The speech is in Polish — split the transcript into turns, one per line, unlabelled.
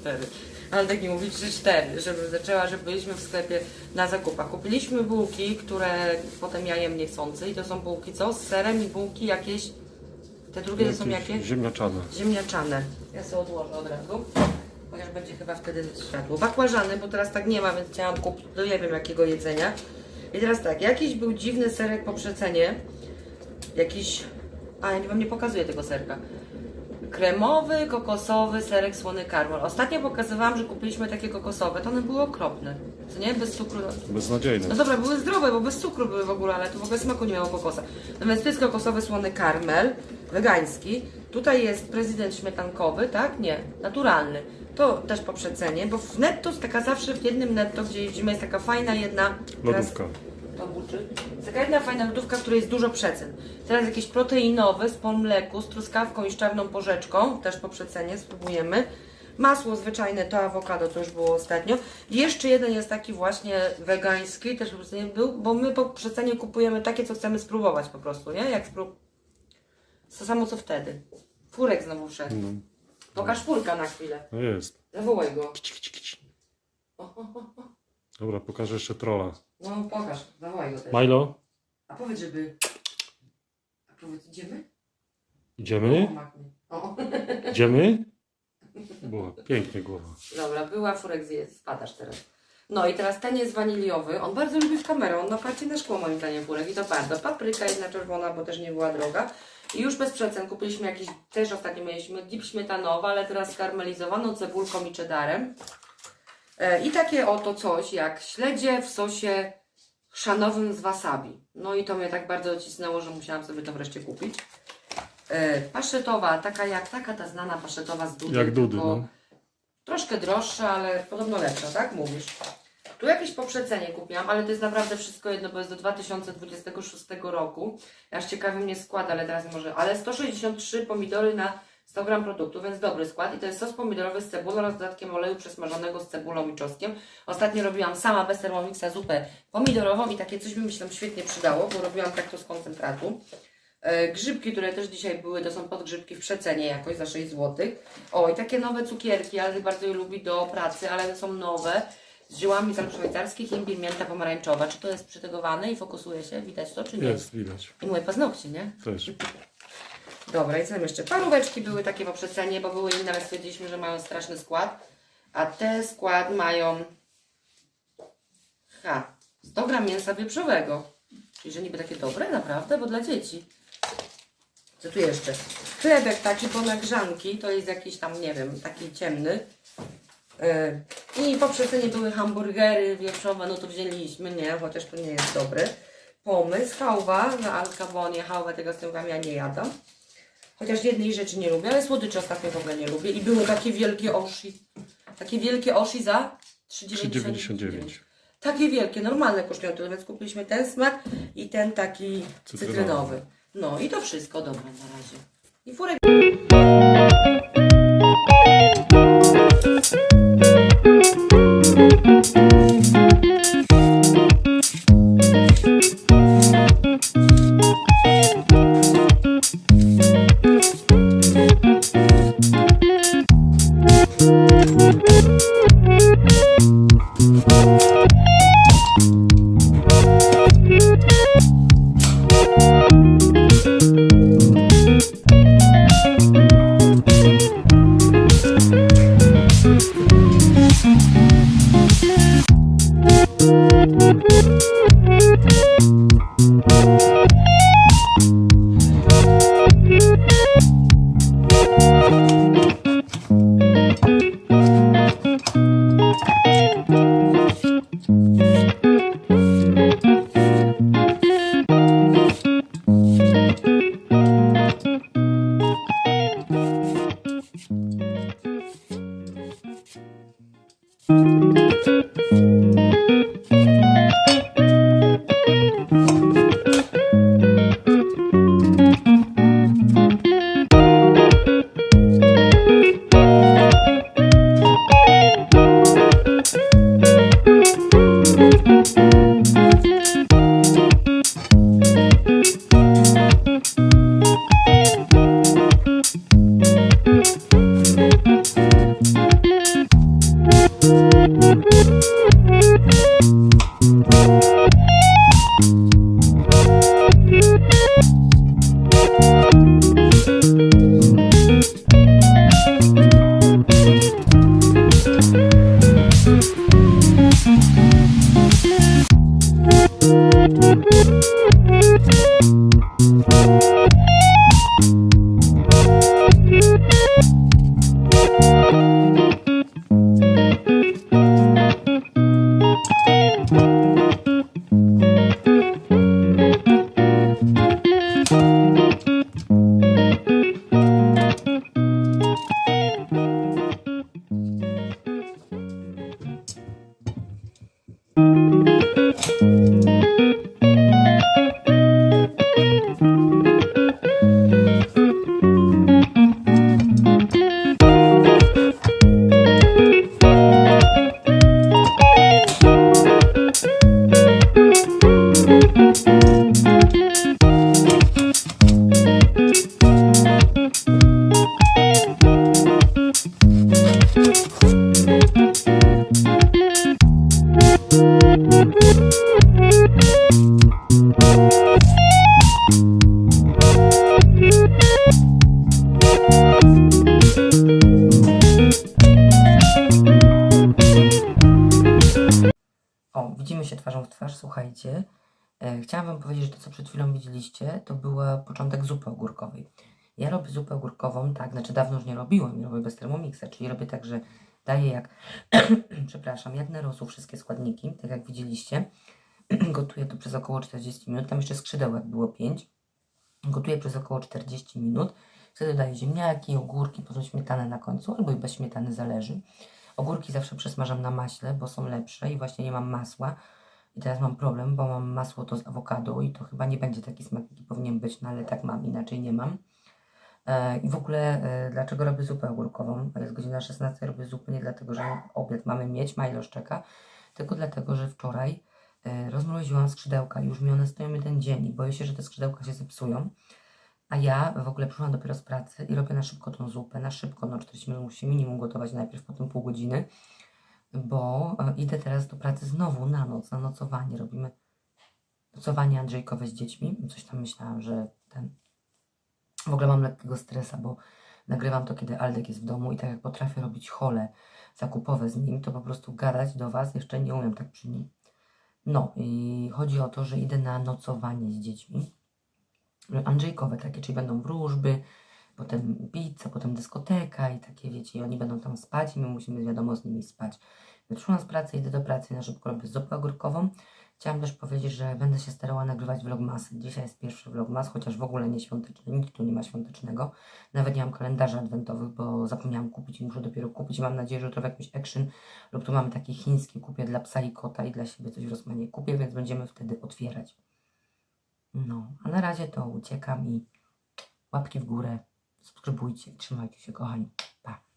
cztery. Ale tak nie mówić, że cztery, żebym zaczęła, że byliśmy w sklepie na zakupach. Kupiliśmy bułki, które potem ja jem niechcący i to są bułki co? Z serem i bułki jakieś, te drugie to są jakie?
Ziemniaczane.
Ziemniaczane. Ja sobie odłożę od razu. Chociaż będzie chyba wtedy światło. Bakłażany, bo teraz tak nie ma, więc chciałam kupić do nie wiem jakiego jedzenia. I teraz tak, jakiś był dziwny serek po przecenie. Jakiś... A, ja wam nie pokazuję tego serka. Kremowy, kokosowy serek słony karmel. Ostatnio pokazywałam, że kupiliśmy takie kokosowe, to one były okropne. Co nie? Bez cukru.
Beznadziejne.
No dobra, były zdrowe, bo bez cukru były w ogóle, ale tu w ogóle smaku nie miało kokosa. Natomiast to jest kokosowy słony karmel, wegański. Tutaj jest prezydent śmietankowy, tak? Nie, naturalny. To też po przecenie, bo w netto jest taka zawsze w jednym netto, gdzie jeździmy, jest taka fajna jedna... teraz-
Lodówka.
to Jest taka jedna fajna lodówka, w której jest dużo przecen. Teraz jakiś proteinowy z po mleku, z truskawką i z czarną porzeczką, też po przecenie, spróbujemy. Masło zwyczajne to awokado, to już było ostatnio. I jeszcze jeden jest taki właśnie wegański, też po przecenie był, bo my po przecenie kupujemy takie, co chcemy spróbować po prostu, nie? Jak spró... To samo co wtedy. Furek znowu wszedł.
No,
Pokaż furka na chwilę.
no jest.
Zawołaj go.
Kici, kici, kici.
O, o, o, o.
Dobra, pokażę jeszcze trolla.
No pokaż, zawołaj go też.
Milo,
A powiedz, żeby... A powiedz, idziemy?
idziemy?
O,
Idziemy? Była pięknie głowa.
dobra, była furek zje, spadasz teraz. No i teraz ten jest waniliowy. On bardzo lubi w kamerę. On ma parcie na szkło moim zdaniem furek i to bardzo. Papryka jedna czerwona, bo też nie była droga. I już bez przecen kupiliśmy jakiś, też ostatnio mieliśmy dip śmietanowy, ale teraz skarmelizowaną cebulką i cheddarem. E, I takie oto coś jak śledzie w sosie chrzanowym z wasabi. No i to mnie tak bardzo odcisnęło, że musiałam sobie to wreszcie kupić. E, paszetowa, taka jak taka ta znana paszetowa z Dudy.
Jak Dudy, no.
Troszkę droższa, ale podobno lepsza, tak mówisz? Tu jakieś poprzedzenie kupiłam, ale to jest naprawdę wszystko jedno, bo jest do 2026 roku. Aż ciekawy mnie skład, ale teraz może. Ale 163 pomidory na 100 gram produktu, więc dobry skład. I to jest sos pomidorowy z cebulą oraz dodatkiem oleju przesmażonego z cebulą i czosnkiem. Ostatnio robiłam sama bez Thermomixa zupę pomidorową i takie coś by mi się tam świetnie przydało, bo robiłam tak to z koncentratu. E, Grzybki, które też dzisiaj były, to są podgrzybki w przecenie jakoś za 6 zł. O, i takie nowe cukierki, ale bardzo je lubi do pracy, ale są nowe. Z ziołami z Alp szwajcarskich, imbir, mięta pomarańczowa. Czy to jest przytegowane i fokusuje się? Widać to, czy nie?
Jest, widać.
I moje paznokcie, nie?
Też.
Dobra, i co tam jeszcze? Paróweczki były takie po przecenie, bo były inne, ale stwierdziliśmy, że mają straszny skład. A te skład mają... Ha, 100 gram mięsa wieprzowego. Czyli, że niby takie dobre, naprawdę, bo dla dzieci. Co tu jeszcze? Chlebek taki po nagrzanki, to jest jakiś tam, nie wiem, taki ciemny. Yy, I po przecenie były hamburgery wieprzowe, no to wzięliśmy, nie, chociaż to nie jest dobry pomysł. Hałwa na alkabonie, hałwę tego z tyłkami ja nie jadam. Chociaż jednej rzeczy nie lubię, ale słodyczy ostatnio w ogóle nie lubię. I były takie wielkie oshi. Takie wielkie oshi za 3,99.
3,99.
Takie wielkie, normalne kosztują tyle, więc kupiliśmy ten smak i ten taki
Cytrynowy.
cytrynowy. No i to wszystko, dobra na razie. I furek thank you O, słuchajcie. E, chciałam Wam powiedzieć, że to, co przed chwilą widzieliście, to był początek zupy ogórkowej. Ja robię zupę ogórkową, tak, znaczy dawno już nie robiłam, robię bez Thermomixa, czyli robię tak, że daję jak, przepraszam, jak na rosół wszystkie składniki, tak jak widzieliście. Gotuję to przez około 40 minut, tam jeszcze skrzydełek było 5. Gotuję przez około 40 minut. Wtedy dodaję ziemniaki, ogórki, potem śmietanę na końcu, albo i bez śmietany, zależy. Ogórki zawsze przesmażam na maśle, bo są lepsze i właśnie nie mam masła. I teraz mam problem, bo mam masło to z awokado i to chyba nie będzie taki smak, jaki powinien być, no ale tak mam, inaczej nie mam. E, I w ogóle e, dlaczego robię zupę ogórkową? Jest godzina 16, robię zupę nie dlatego, że obiad mamy mieć, Milo czeka, tylko dlatego, że wczoraj e, rozmroziłam skrzydełka już mi one stoją jeden dzień i boję się, że te skrzydełka się zepsują. A ja w ogóle przyszłam dopiero z pracy i robię na szybko tą zupę, na szybko, no 40 minut musi minimum gotować najpierw, potem pół godziny, bo e, idę teraz do pracy znowu na noc, na nocowanie. Robimy nocowanie Andrzejkowe z dziećmi. Coś tam myślałam, że ten... W ogóle mam lekkiego stresa, bo nagrywam to, kiedy Aldek jest w domu i tak jak potrafię robić hole zakupowe z nim, to po prostu gadać do Was jeszcze nie umiem tak przy nim. No i chodzi o to, że idę na nocowanie z dziećmi. Andrzejkowe takie, czyli będą wróżby, potem pizza, potem dyskoteka i takie, wiecie, i oni będą tam spać i my musimy, wiadomo, z nimi spać. Wyszłam z pracy, idę do pracy, na szybko robię zupę ogórkową. Chciałam też powiedzieć, że będę się starała nagrywać vlogmasy. Dzisiaj jest pierwszy vlogmas, chociaż w ogóle nie świąteczny, nic tu nie ma świątecznego. Nawet nie mam kalendarzy adwentowych, bo zapomniałam kupić i muszę dopiero kupić. Mam nadzieję, że jutro w jakimś action lub tu mamy taki chiński, kupię dla psa i kota i dla siebie coś w Rosmanie kupię, więc będziemy wtedy otwierać. No, a na razie to uciekam i łapki w górę, subskrybujcie trzymajcie się kochani. Pa.